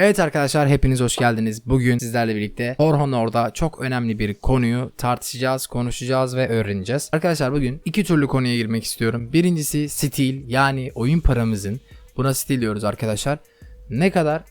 Evet arkadaşlar hepiniz hoş geldiniz. Bugün sizlerle birlikte Horhonor'da çok önemli bir konuyu tartışacağız, konuşacağız ve öğreneceğiz. Arkadaşlar bugün iki türlü konuya girmek istiyorum. Birincisi stil yani oyun paramızın buna stil diyoruz arkadaşlar. Ne kadar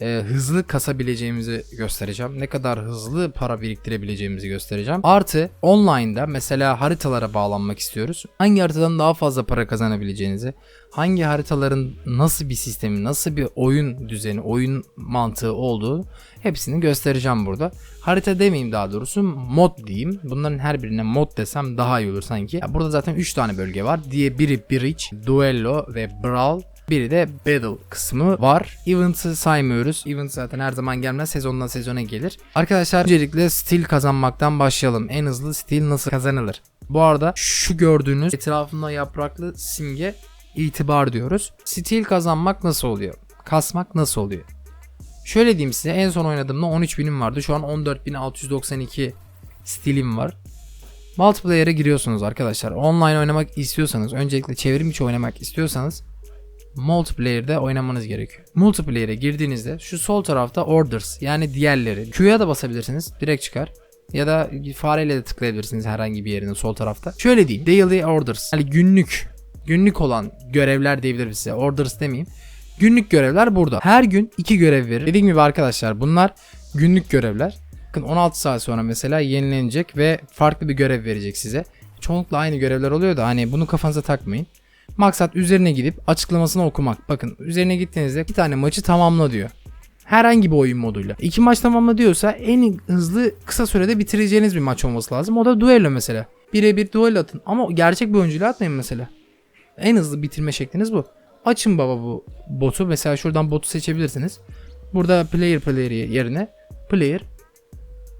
e, hızlı kasabileceğimizi göstereceğim. Ne kadar hızlı para biriktirebileceğimizi göstereceğim. Artı online'da mesela haritalara bağlanmak istiyoruz. Hangi haritadan daha fazla para kazanabileceğinizi, hangi haritaların nasıl bir sistemi, nasıl bir oyun düzeni, oyun mantığı olduğu hepsini göstereceğim burada. Harita demeyeyim daha doğrusu mod diyeyim. Bunların her birine mod desem daha iyi olur sanki. Ya burada zaten 3 tane bölge var. Diye biri Bridge, Duello ve Brawl. Biri de Battle kısmı var. Event'ı saymıyoruz. Event zaten her zaman gelmez. Sezondan sezona gelir. Arkadaşlar öncelikle stil kazanmaktan başlayalım. En hızlı stil nasıl kazanılır? Bu arada şu gördüğünüz etrafında yapraklı simge itibar diyoruz. Stil kazanmak nasıl oluyor? Kasmak nasıl oluyor? Şöyle diyeyim size en son oynadığımda 13.000'im vardı. Şu an 14.692 stilim var. Multiplayer'e giriyorsunuz arkadaşlar. Online oynamak istiyorsanız, öncelikle çevrim içi oynamak istiyorsanız multiplayer'de oynamanız gerekiyor. Multiplayer'e girdiğinizde şu sol tarafta orders yani diğerleri. Q'ya da basabilirsiniz. Direkt çıkar. Ya da fareyle de tıklayabilirsiniz herhangi bir yerine sol tarafta. Şöyle diyeyim. Daily orders. Yani günlük. Günlük olan görevler diyebilirim size. Orders demeyeyim. Günlük görevler burada. Her gün iki görev verir. Dediğim gibi arkadaşlar bunlar günlük görevler. Bakın 16 saat sonra mesela yenilenecek ve farklı bir görev verecek size. Çoğunlukla aynı görevler oluyor da hani bunu kafanıza takmayın. Maksat üzerine gidip açıklamasını okumak. Bakın üzerine gittiğinizde bir tane maçı tamamla diyor. Herhangi bir oyun moduyla. İki maç tamamla diyorsa en hızlı kısa sürede bitireceğiniz bir maç olması lazım. O da duello mesela. Birebir duello atın. Ama gerçek bir oyuncuyla atmayın mesela. En hızlı bitirme şekliniz bu. Açın baba bu botu. Mesela şuradan botu seçebilirsiniz. Burada player player yerine player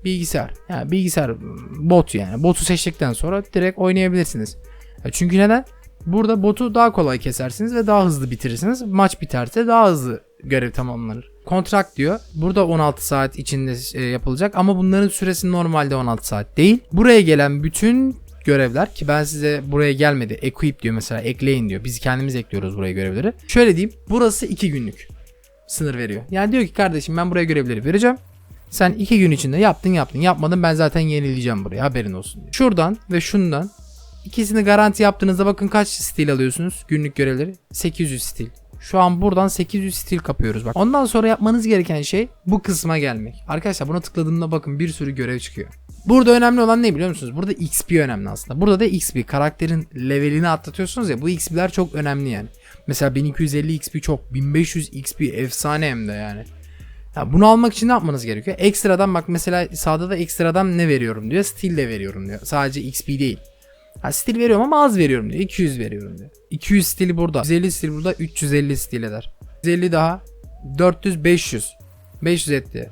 bilgisayar. Yani bilgisayar bot yani. Botu seçtikten sonra direkt oynayabilirsiniz. Çünkü neden? Burada botu daha kolay kesersiniz ve daha hızlı bitirirsiniz. Maç biterse daha hızlı görev tamamlanır. Kontrakt diyor. Burada 16 saat içinde e, yapılacak ama bunların süresi normalde 16 saat değil. Buraya gelen bütün görevler ki ben size buraya gelmedi. Equip diyor mesela ekleyin diyor. Biz kendimiz ekliyoruz buraya görevleri. Şöyle diyeyim. Burası 2 günlük sınır veriyor. Yani diyor ki kardeşim ben buraya görevleri vereceğim. Sen 2 gün içinde yaptın yaptın yapmadın ben zaten yenileyeceğim buraya haberin olsun diyor. Şuradan ve şundan İkisini garanti yaptığınızda bakın kaç stil alıyorsunuz günlük görevleri? 800 stil. Şu an buradan 800 stil kapıyoruz bak. Ondan sonra yapmanız gereken şey bu kısma gelmek. Arkadaşlar buna tıkladığımda bakın bir sürü görev çıkıyor. Burada önemli olan ne biliyor musunuz? Burada XP önemli aslında. Burada da XP karakterin levelini atlatıyorsunuz ya bu XP'ler çok önemli yani. Mesela 1250 XP çok 1500 XP efsane hem de yani. Ya bunu almak için ne yapmanız gerekiyor? Ekstradan bak mesela sağda da ekstradan ne veriyorum diyor. Stil de veriyorum diyor. Sadece XP değil. Ha, stil veriyorum ama az veriyorum diyor. 200 veriyorum diyor. 200 stili burada. 150 stil burada 350 stil eder. 150 daha 400 500. 500 etti.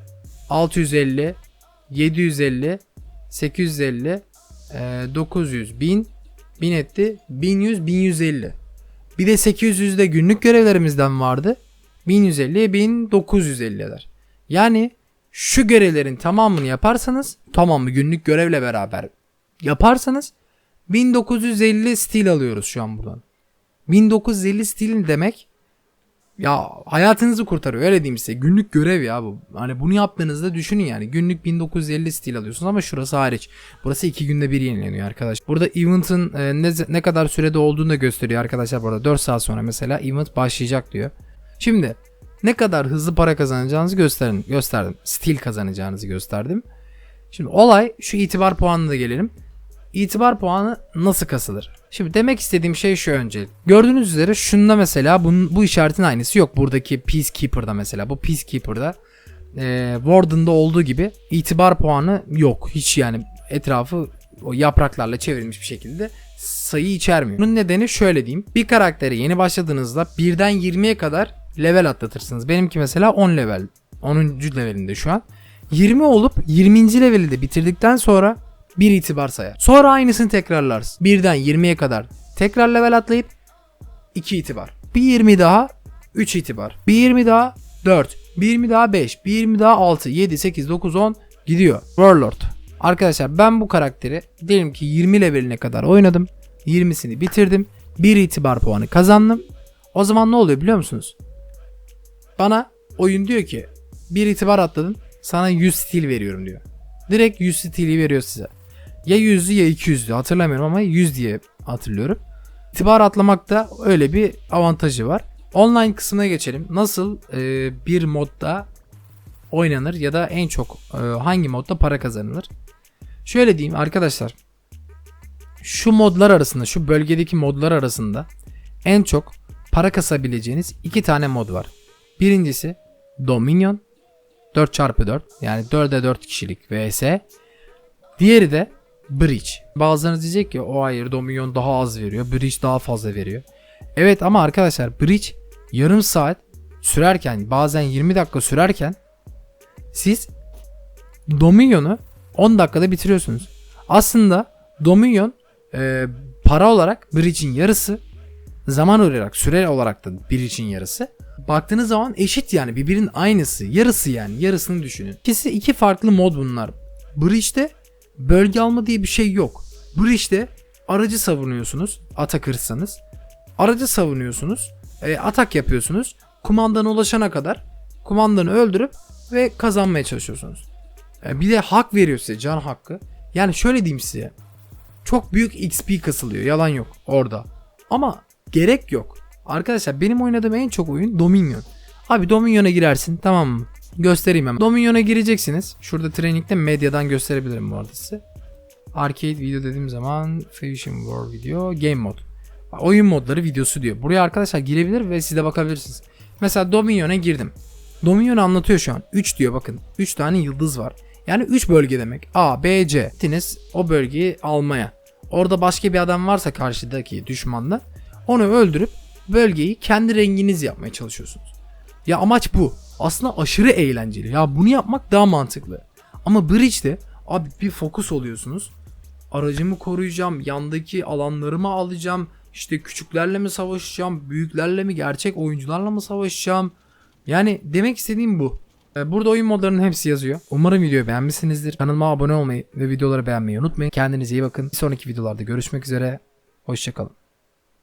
650 750 850 900 1000 1000 etti. 1100 1150. Bir de 800'de günlük görevlerimizden vardı. 1150'ye 1950 eder. Yani şu görevlerin tamamını yaparsanız tamamı günlük görevle beraber yaparsanız 1950 stil alıyoruz şu an buradan. 1950 stil demek ya hayatınızı kurtarıyor öyle diyeyim size. Günlük görev ya bu. Hani bunu yaptığınızda düşünün yani. Günlük 1950 stil alıyorsunuz ama şurası hariç. Burası 2 günde bir yenileniyor arkadaş. Burada event'ın e, ne, ne kadar sürede olduğunu da gösteriyor arkadaşlar burada. 4 saat sonra mesela event başlayacak diyor. Şimdi ne kadar hızlı para kazanacağınızı gösterin, gösterdim. Stil kazanacağınızı gösterdim. Şimdi olay şu itibar puanına da gelelim. İtibar puanı nasıl kasılır? Şimdi demek istediğim şey şu önce. Gördüğünüz üzere şunda mesela bunun, bu işaretin aynısı yok. Buradaki Peacekeeper'da mesela. Bu Peacekeeper'da e, Warden'da olduğu gibi itibar puanı yok. Hiç yani etrafı o yapraklarla çevrilmiş bir şekilde sayı içermiyor. Bunun nedeni şöyle diyeyim. Bir karaktere yeni başladığınızda birden 20'ye kadar level atlatırsınız. Benimki mesela 10 level. 10. levelinde şu an. 20 olup 20. leveli de bitirdikten sonra bir itibar sayar. Sonra aynısını tekrarlarsın. Birden 20'ye kadar tekrar level atlayıp 2 itibar. Bir 20 daha 3 itibar. Bir 20 daha 4. Bir 20 daha 5. Bir 20 daha 6. 7, 8, 9, 10 gidiyor. Warlord. Arkadaşlar ben bu karakteri diyelim ki 20 leveline kadar oynadım. 20'sini bitirdim. Bir itibar puanı kazandım. O zaman ne oluyor biliyor musunuz? Bana oyun diyor ki bir itibar atladın. Sana 100 stil veriyorum diyor. Direkt 100 stili veriyor size. Ya 100'lü ya 200'lü hatırlamıyorum ama 100 diye hatırlıyorum. İtibar atlamakta öyle bir avantajı var. Online kısmına geçelim. Nasıl e, bir modda oynanır ya da en çok e, hangi modda para kazanılır? Şöyle diyeyim arkadaşlar. Şu modlar arasında, şu bölgedeki modlar arasında en çok para kasabileceğiniz iki tane mod var. Birincisi Dominion 4x4 yani 4'e 4 kişilik vs. Diğeri de Bridge. Bazılarınız diyecek ki o hayır Dominion daha az veriyor. Bridge daha fazla veriyor. Evet ama arkadaşlar Bridge yarım saat sürerken bazen 20 dakika sürerken siz Dominion'u 10 dakikada bitiriyorsunuz. Aslında Dominion e, para olarak Bridge'in yarısı zaman olarak süre olarak da Bridge'in yarısı. Baktığınız zaman eşit yani birbirinin aynısı. Yarısı yani yarısını düşünün. İkisi iki farklı mod bunlar. Bridge'de bölge alma diye bir şey yok. Bridge'de aracı savunuyorsunuz atak hırsanız. Aracı savunuyorsunuz. e, atak yapıyorsunuz. Kumandana ulaşana kadar kumandanı öldürüp ve kazanmaya çalışıyorsunuz. E, bir de hak veriyor size can hakkı. Yani şöyle diyeyim size. Çok büyük XP kasılıyor yalan yok orada. Ama gerek yok. Arkadaşlar benim oynadığım en çok oyun Dominion. Abi Dominion'a girersin tamam mı? Göstereyim hemen. Dominion'a gireceksiniz. Şurada training'de medyadan gösterebilirim bu arada size. Arcade video dediğim zaman Fusion War video Game Mod. Oyun modları videosu diyor. Buraya arkadaşlar girebilir ve siz de bakabilirsiniz. Mesela Dominion'a girdim. Dominion anlatıyor şu an. 3 diyor bakın. 3 tane yıldız var. Yani 3 bölge demek. A, B, C. Gittiniz o bölgeyi almaya. Orada başka bir adam varsa karşıdaki düşmanda onu öldürüp bölgeyi kendi renginiz yapmaya çalışıyorsunuz. Ya amaç bu. Aslında aşırı eğlenceli. Ya bunu yapmak daha mantıklı. Ama Bridge'de abi bir fokus oluyorsunuz. Aracımı koruyacağım, yandaki alanlarımı alacağım. İşte küçüklerle mi savaşacağım, büyüklerle mi, gerçek oyuncularla mı savaşacağım? Yani demek istediğim bu. Ee, Burada oyun modlarının hepsi yazıyor. Umarım videoyu beğenmişsinizdir. Kanalıma abone olmayı ve videoları beğenmeyi unutmayın. Kendinize iyi bakın. Bir sonraki videolarda görüşmek üzere. Hoşçakalın.